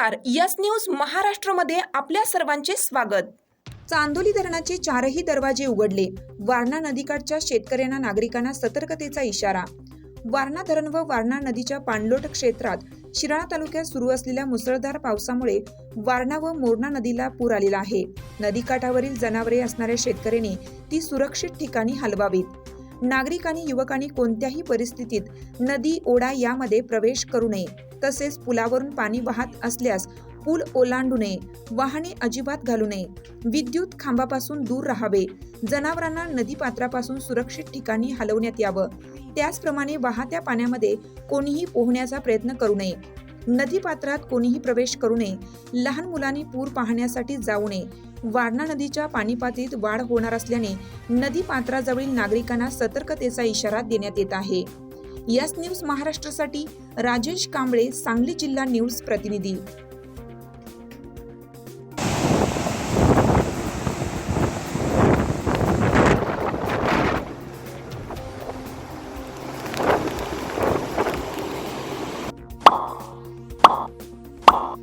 नमस्कार. Yes news महाराष्ट्रमध्ये आपल्या सर्वांचे स्वागत. चांदोली धरणाचे चारही दरवाजे उघडले. वारणा नदीकाठच्या शेतकऱ्यांना नागरिकांना सतर्कतेचा इशारा. वारणा धरण व वारणा नदीच्या पाणलोट क्षेत्रात शिराळा तालुक्यात सुरू असलेल्या मुसळधार पावसामुळे वारणा व मोरणा नदीला पूर आलेला आहे. नदीकाठावरील जनावरे असणाऱ्या शेतकऱ्यांनी ती सुरक्षित ठिकाणी हलवावीत. नागरिकांनी युवकांनी कोणत्याही परिस्थितीत नदी ओढा यामध्ये प्रवेश करू नये. तसेच पुलावरून पाणी वाहत असल्यास पूल ओलांडू नये. वाहने अजिबात घालू नये. विद्युत खांबापासून दूर राहावे. जनावरांना नदीपात्रापासून सुरक्षित ठिकाणी हलवण्यात यावं. त्याचप्रमाणे वाहत्या पाण्यामध्ये कोणीही पोहण्याचा प्रयत्न करू नये. नदीपात्रात कोणीही प्रवेश करू नये. लहान मुलांनी पूर पाहण्यासाठी जाऊ नये. वारणा नदीच्या पाणीपातळीत वाढ होणार असल्याने नदी पात्राजवळील नागरिकांना सतर्कतेचा इशारा देण्यात येत आहे. यस न्यूज महाराष्ट्रासाठी राजेश कांबळे सांगली जिल्हा न्यूज प्रतिनिधी. ああ。